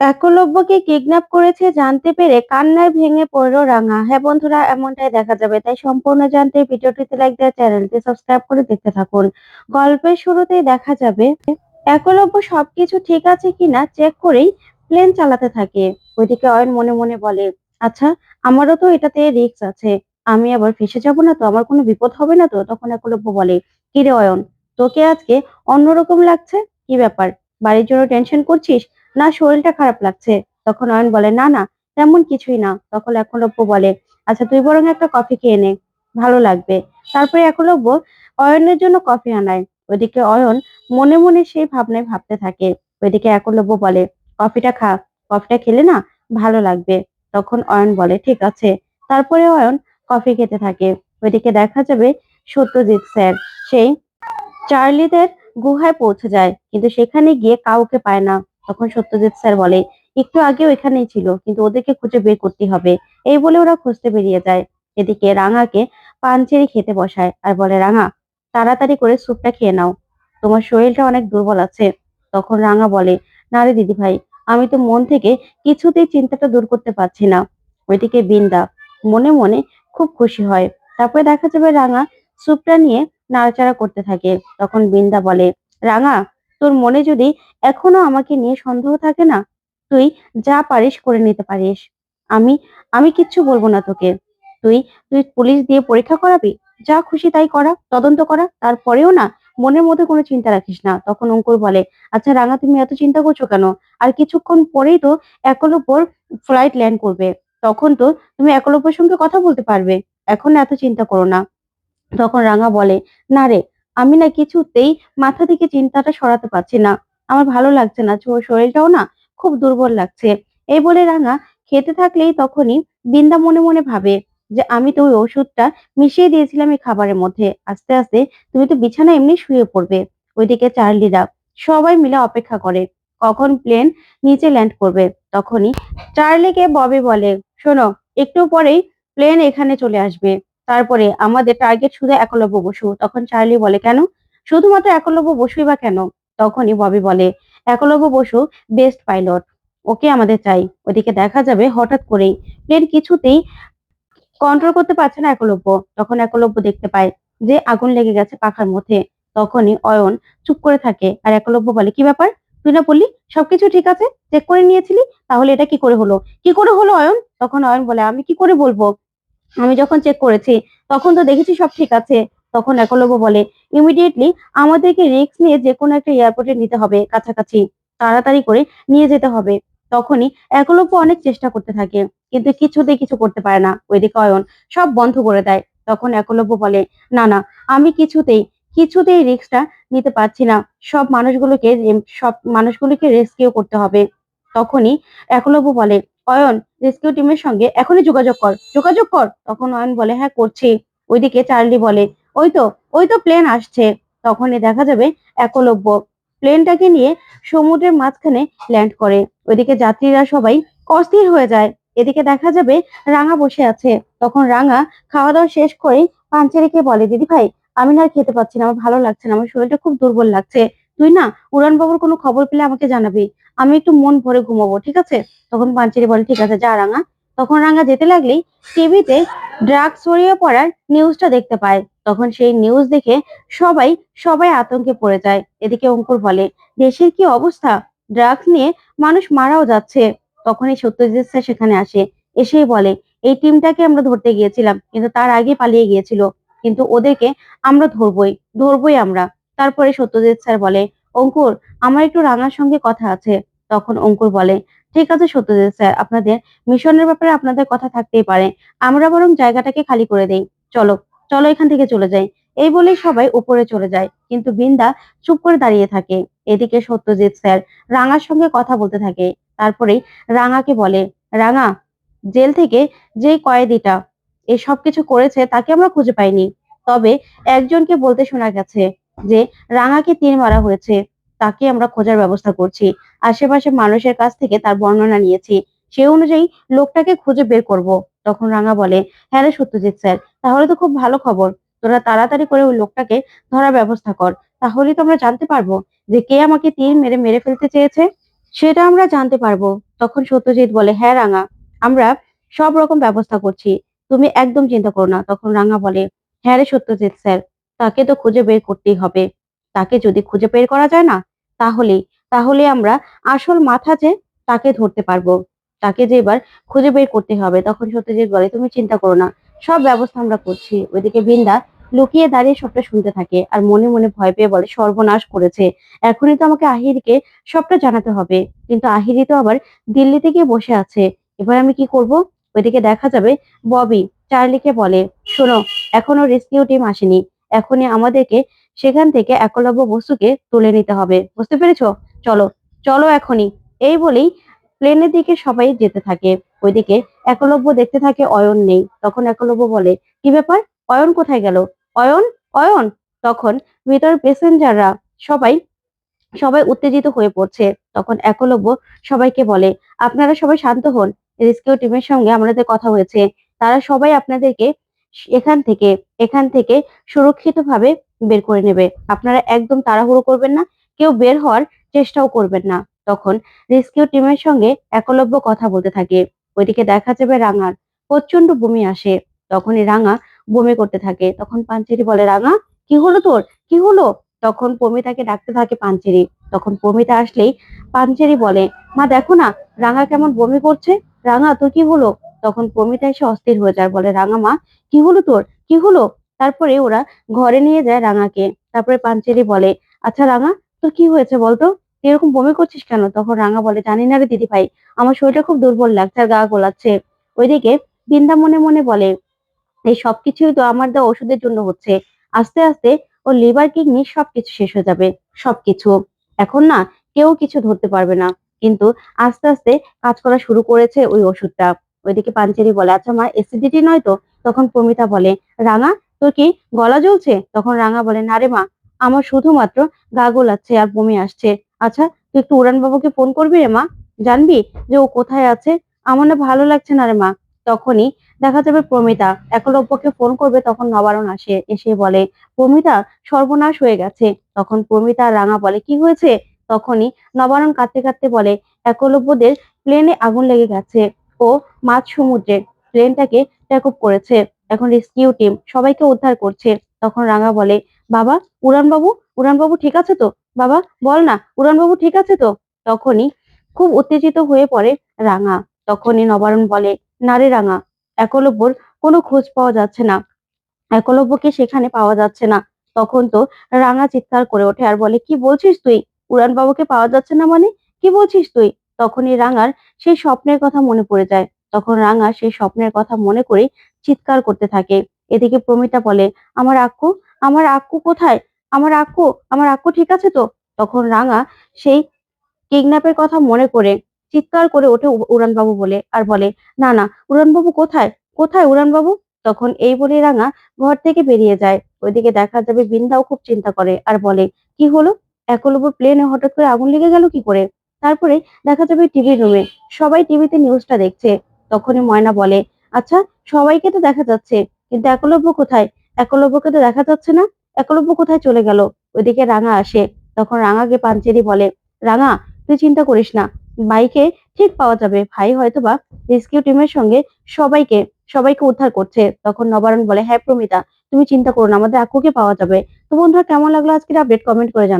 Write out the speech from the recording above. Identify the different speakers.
Speaker 1: একলব্যকে kidnap করেছে জানতে পেরে কান্নায় ভেঙে পড়ল রাঙা। হ্যাঁ বন্ধুরা, এমনটাই দেখা যাবে। তাই সম্পূর্ণ জানতে ভিডিওটিতে লাইক দেওয়া চ্যানেলটি সাবস্ক্রাইব করে দেখতে থাকুন। গল্পের শুরুতেই দেখা যাবে, একলব্য সবকিছু ঠিক আছে কিনা চেক করেই প্লেন চালাতে থাকে। ওইদিকে অয়ন মনে মনে বলে আচ্ছা আমারও তো এটাতে রিস্ক আছে। আমি আবার ফেসে যাব না তো? আমার কোনো বিপদ হবে না তো? তখন একলব্য বলে, কিরে অয়ন, তোকে আজকে অন্যরকম লাগছে? কি ব্যাপার? বাড়ির জন্য টেনশন করছিস? না, শরীরটা খারাপ লাগছে। তখন অয়ন বলে, না না, তেমন কিছুই না। তখন এখন একলব্য বলে আচ্ছা তুই বরং একটা কফি খেয়ে নে, ভালো লাগবে। তারপরে একলব্য অয়নের জন্য কফি আনায়। ওইদিকে অয়ন মনে মনে সেই ভাবনায় ভাবতে থাকে। ওইদিকে একলব্য বলে, কফিটা খা, কফিটা খেলে না ভালো লাগবে। তখন অয়ন বলে, ঠিক আছে। তারপরে অয়ন কফি খেতে থাকে। ওইদিকে দেখা যাবে সত্যজিৎ স্যার, সেই চার্লিদের গুহায় পৌঁছে যায়, কিন্তু সেখানে গিয়ে কাউকে পায় না। তখন সত্যজিৎ স্যার বলে, একটু আগেও এখানেই ছিল, কিন্তু ওদেরকে খুঁজে বের করতে হবে। এই বলে ওরা খুঁজতে বেরিয়ে যায়। এদিকে রাঙাকে পান পানচেরি খেতে বসায় আর বলে, রাঙা, তাড়াতাড়ি করে স্যুপটা খেয়ে নাও। তোমার শরীরটা অনেক দুর্বল আছে। তখন রাঙা বলে, না রে দিদি ভাই আমি তো মন থেকে কিছুতেই চিন্তাটা দূর করতে পারছি না। ওইদিকে বিন্দা মনে মনে খুব খুশি হয়। তারপরে দেখা যাবে রাঙা স্যুপটা নিয়ে নাড়াচাড়া করতে থাকে। তখন বিন্দা বলে, রাঙা তোর মনে যদি এখনও আমাকে নিয়ে সন্দেহ থাকে না, তুই যা পারিস করে নিতে পারিস। আমি আমি কিচ্ছু বলব না তোকে। তুই তুই পুলিশ দিয়ে পরীক্ষা করাবি? যা খুশি তাই করা, তদন্ত করা। তারপরেও না, মনের মধ্যে কোনো চিন্তা রাখিস না। তখন অঙ্কুর বলে আচ্ছা রাঙা, তুমি এত চিন্তা করছ কেন? আর কিছুক্ষণ পরেই তো একলব্যর ফ্লাইট ল্যান্ড করবে। তখন তো তুমি একলব্যের সঙ্গে কথা বলতে পারবে। এখন এত চিন্তা করো না। তখন রাঙা বলে, না রে আমি না কিছুতেই মাথা থেকে চিন্তাটা সরাতে পারছি না। আমার ভালো লাগছে না শরীরটাও না খুব দুর্বল লাগছে। এই বলে রাঙা খেতে থাকলেই তখনই বিন্দা মনে মনে ভাবে যে, আমি তো ওই ওষুধটা মিশিয়ে দিয়েছিলাম এই খাবারের মধ্যে। আস্তে আস্তে তুমি তো বিছানা এমনি শুয়ে পড়বে। ওইদিকে চার্লিরা সবাই মিলে অপেক্ষা করে। কখন প্লেন নিচে ল্যান্ড করবে? তখনই চার্লিকে ববে বলে, শোনো, একটু পরেই প্লেন এখানে চলে আসবে। তারপরে আমাদের টার্গেট শুধু একলব্য বসু। তখন চার্লি বলে, কেন? শুধুমাত্র একলব্য বসুই বা কেন? তখনই ববি বলে, Eklavya Basu best pilot okay আমাদের চাই। ওদিকে দেখা যাবে হঠাৎ করেই। প্লেন কিছুতেই কন্ট্রোল করতে পারছে না একলব্য। তখন একলব্য দেখতে পায় যে আগুন লেগে গেছে পাখার মধ্যে। তখনই অয়ন চুপ করে থাকে আর একলব্য বলে, কি ব্যাপার? তুই না বললি সবকিছু ঠিক আছে? চেক করে নিয়েছিলি? তাহলে এটা কি করে হলো? কি করে হলো অয়ন? তখন অয়ন বলে, আমি কি করে বলব? আমি যখন চেক করেছি, তখন তো দেখেছি সব ঠিক আছে। তখন একলব্য বলে ইমিডিয়েটলি আমাদেরকে রিস্ক নিয়ে যে কোনো একটা এয়ারপোর্টে নিতে হবে, কাছাকাছি। তাড়াতাড়ি করে নিয়ে যেতে হবে। তখনই একলব্য অনেক চেষ্টা করতে থাকে, কিন্তু কিছুতেই কিছু করতে পারে না। ওইদিকে অয়ন সব বন্ধ করে দেয়। তখন একলব্য বলে, না না, আমি কিছুতেই কিছুতেই রিস্কটা নিতে পারছি না। সব মানুষগুলোকে সব মানুষগুলোকে রেস্কিউ করতে হবে। তখনই একলব্য বলে অয়ন রেস্কিউ টিমের সঙ্গে এখনই যোগাযোগ কর। যোগাযোগ কর। তখন অয়ন বলে হ্যাঁ করছি। ওইদিকে চার্লি বলে, ওই তো ওই তো প্লেন আসছে। তখনই দেখা যাবে একলব্য। প্লেনটাকে নিয়ে সমুদ্রের মাঝখানে ল্যান্ড করে। ওইদিকে যাত্রীরা সবাই অস্থির হয়ে যায়। এদিকে দেখা যাবে রাঙা বসে আছে। তখন রাঙা খাওয়া দাওয়া শেষ করে পাঞ্চেরিকে বলে দিদি ভাই আমি না খেতে পাচ্ছি না। আমার ভালো লাগছে না। আমার শরীরটা খুব দুর্বল লাগছে। তুই না উড়ান বাবুর কোনো খবর পেলে আমাকে জানাবি। আমি একটু মন ভরে ঘুমাবো, ঠিক আছে? তখন পাঞ্চেরি বলে, ঠিক আছে, যা রাঙা। তখন রাঙা যেতে লাগলেই টিভিতে ড্রাগ ছড়িয়ে পড়ার নিউজটা দেখতে পায়। তখন সেই নিউজ দেখে সবাই সবাই আতঙ্কে পড়ে যায়। এদিকে অঙ্কুর বলে, দেশের কি অবস্থা? ড্রাগস নিয়ে মানুষ মারাও যাচ্ছে। তখনই সত্যজিৎ স্যার সেখানে আসে, এসেই বলে, এই টিমটাকে আমরা ধরতে গিয়েছিলাম, কিন্তু তার আগে পালিয়ে গিয়েছিল। কিন্তু ওদেরকে আমরা ধরবই ধরবই আমরা। তারপরে সত্যজিৎ স্যার বলে, অঙ্কুর, আমার একটু রাঙার সঙ্গে কথা আছে। তখন অঙ্কুর বলে, ঠিক আছে সত্যজিৎ স্যার, আপনাদের মিশনের ব্যাপারে আপনাদের কথা থাকতেই পারে। আমরা বরং জায়গাটাকে খালি করে দেই। চলো চলো এখান থেকে চলে যাই। এই বলেই সবাই উপরে চলে যায়। কিন্তু বিন্দা চুপ করে দাঁড়িয়ে থাকে। এদিকে সত্যজিৎ স্যার রাঙার সঙ্গে কথা বলতে থাকে। তারপরেই রাঙাকে বলে, রাঙা, জেল থেকে যে কয়েদিটা এই সব কিছু করেছে তাকে আমরা খুঁজে পাইনি। তবে একজনকে বলতে শোনা গেছে। যে রাঙাকে তীর মারা হয়েছে, তাকে আমরা খোঁজার ব্যবস্থা করছি। আশেপাশে মানুষের কাছ থেকে তার বর্ণনা নিয়েছি। সেই অনুযায়ী লোকটাকে খুঁজে বের করব। তখন রাঙা বলে হ্যাঁ রে সত্যজিৎ স্যার, তাহলে তো খুব ভালো খবর। তোরা তাড়াতাড়ি করে ওই লোকটাকে ধরার ব্যবস্থা কর। তাহলে তো আমরা জানতে পারব যে কে আমাকে তীর মেরে মেরে ফেলতে চেয়েছে। সেটা আমরা জানতে পারব। তখন সত্যজিৎ বলে হ্যাঁ রাঙা, আমরা সব রকম ব্যবস্থা করছি। তুমি একদম চিন্তা করো না। তখন রাঙা বলে হ্যাঁ রে সত্যজিৎ স্যার তাকে তো খুঁজে বের করতেই হবে। তাকে যদি খুঁজে বের করা যায় না তাহলেই তাহলে আমরা আসল মাথা যে, তাকে ধরতে পারব। তাকে যে এবার খুঁজে বের করতে হবে, তখন সত্যজিৎ বলে তুমি চিন্তা করো না। সব ব্যবস্থা আমরা করছি। ওইদিকে বৃন্দা লুকিয়ে দাঁড়িয়ে সবটা শুনতে থাকে আর মনে মনে ভয় পেয়ে বলে, সর্বনাশ করেছে। এখনই তো আমাকে আহিরকে সবটা জানাতে হবে। কিন্তু আহিরি তো আবার দিল্লিতে গিয়ে বসে আছে। এবার আমি কি করব? ওইদিকে দেখা যাবে ববি, চার্লিকে বলে, শোনো এখনও রেস্কিউ টিম আসেনি। এখনই আমাদেরকে সেখান থেকে একলব্য বস্তুকে তুলে নিতে হবে। বুঝতে পেরেছ? চলো চলো এখনই। এই বলেই প্লেনের দিকে সবাই যেতে থাকে। ওইদিকে একলব্য দেখতে থাকে অয়ন নেই। তখন একলব্য বলে, কি ব্যাপার? অয়ন কোথায় গেল? অয়ন? অয়ন? তখন ভিতর প্যাসেঞ্জাররা সবাই সবাই উত্তেজিত হয়ে পড়ছে। তখন একলব্য সবাইকে বলে, আপনারা সবাই শান্ত হন। রেস্কিউ টিমের সঙ্গে আমাদের কথা হয়েছে। তারা সবাই আপনাদেরকে এখান থেকে এখান থেকে সুরক্ষিতভাবে বের করে নেবে। আপনারা একদম তাড়াহুড়ো করবেন না। কেউ বের হওয়ার চেষ্টাও করবেন না। তখন রেস্কিউ টিমের সঙ্গে একলব্য কথা বলতে থাকে। ওইদিকে দেখা যাবে রাঙার প্রচণ্ড বমি আসে। তখনই রাঙা বমি করতে থাকে। তখন পাঞ্চেরি বলে, রাঙা, কি হলো তোর? কি হলো? তখন পমিতাকে ডাকতে থাকে পাঞ্চেরি। তখন পমিতা আসলেই পাঞ্চেরি বলে, মা, দেখো না, রাঙা কেমন বমি করছে। রাঙা, তোর কি হলো? তখন পমিতা এসে অস্থির হয়ে যায়, বলে, রাঙা মা, কি হলো তোর? কি হলো? তারপরে ওরা ঘরে নিয়ে যায় রাঙাকে। তারপরে পাঞ্চেরি বলে আচ্ছা রাঙা, তোর কি হয়েছে বলতো এরকম বমি করছিস কেন? তখন রাঙা বলে, জানি না রে দিদি ভাই আমার শরীরটা খুব দুর্বল লাগছে আর গা গোলাচ্ছে। ওইদিকে বৃন্দা মনে মনে বলে, এই সবকিছুই তো আমার দেওয়া ওষুধের জন্য হচ্ছে। আস্তে আস্তে ও লিভার, কিডনি সবকিছু শেষ হয়ে যাবে সবকিছু এখন না কেউ কিছু ধরতে পারবে না। কিন্তু আস্তে আস্তে কাজ করা শুরু করেছে ওই ওষুধটা। ওইদিকে পাঞ্চেরি বলে আচ্ছা মা অ্যাসিডিটি নয় তো? তখন প্রমিতা বলে, রাঙা, তোর কি গলা জ্বলছে? তখন রাঙা বলে, না রে মা, আমার শুধুমাত্র গা গোলাচ্ছে আর বমি আসছে। আচ্ছা তুই একটু উড়ান বাবুকে ফোন করবি রে মা? জানবি যে ও কোথায় আছে? আমার না ভালো লাগছে না রে মা। তখনই দেখা যাবে প্রমিতা একলব্যকে ফোন করবে, তখন নবারণ আসে, এসে বলে, প্রমিতা, সর্বনাশ হয়ে গেছে। তখন প্রমিতা রাঙা বলে, কি হয়েছে? তখনই নবারণ কাঁদতে কাঁদতে বলে একলব্যদের প্লেনে আগুন লেগে গেছে। ও মাঝ সমুদ্রে প্লেনটাকে টেক অফ করেছে। এখন রেস্কিউ টিম সবাইকে উদ্ধার করছে। তখন রাঙা বলে, বাবা, উড়ানবাবু উড়ানবাবু ঠিক আছে তো? বাবা, বল না, উড়ানবাবু ঠিক আছে তো? তখনই খুব উত্তেজিত হয়ে পড়ে রাঙা। তখনই নবারণ বলে, না রে রাঙা, একলব্যর কোনো খোঁজ পাওয়া যাচ্ছে না। একলব্যকে সেখানে পাওয়া যাচ্ছে না। তখন তো রাঙা চিৎকার করে ওঠে আর বলে, কি বলছিস তুই? উড়ান বাবুকে পাওয়া যাচ্ছে না মানে? কি বলছিস তুই? তখনই রাঙার সেই স্বপ্নের কথা মনে পড়ে যায়। তখন রাঙা সেই স্বপ্নের কথা মনে করে চিৎকার করতে থাকে। এদিকে প্রমিতা বলে, আমার আক্কু আমার আক্কু কোথায়? আমার আক্কু আমার আক্কু ঠিক আছে তো? তখন রাঙা সেই কিডন্যাপের কথা মনে করে চিৎকার করে ওঠে উড়ানবাবু বলে আর বলে, না না, উড়ানবাবু কোথায়? কোথায় উড়ানবাবু? তখন এই বলে রাঙা ঘর থেকে বেরিয়ে যায়। ওইদিকে দেখা যাবে বৃন্দাও খুব চিন্তা করে আর বলে, কি হলো? একলব্য প্লেনে হঠাৎ করে আগুন লেগে গেল কি করে? তারপরে দেখা যাবে টিভি রুমে। সবাই টিভিতে নিউজটা দেখছে। তখনই ময়না বলে আচ্ছা সবাইকে তো দেখা যাচ্ছে, কিন্তু একলব্য কোথায়? একলব্যকে তো দেখা যাচ্ছে না। একলব্য কোথায় চলে গেল? ওইদিকে রাঙা আসে। তখন রাঙাকে পাঞ্চেরি বলে, রাঙা, তুই চিন্তা করিস না। বাইকে ঠিক পাওয়া যাবে। ভাই হয়তো বা রেস্কিউ টিমের সঙ্গে সবাইকে সবাইকে উদ্ধার করছে। তখন নবারণ বলে হ্যাঁ প্রমিতা, তুমি চিন্তা করো না, আমাদের আকুকে পাওয়া যাবে। তো বন্ধুরা, কেমন লাগল আজকের আপডেট কমেন্ট করে জানাও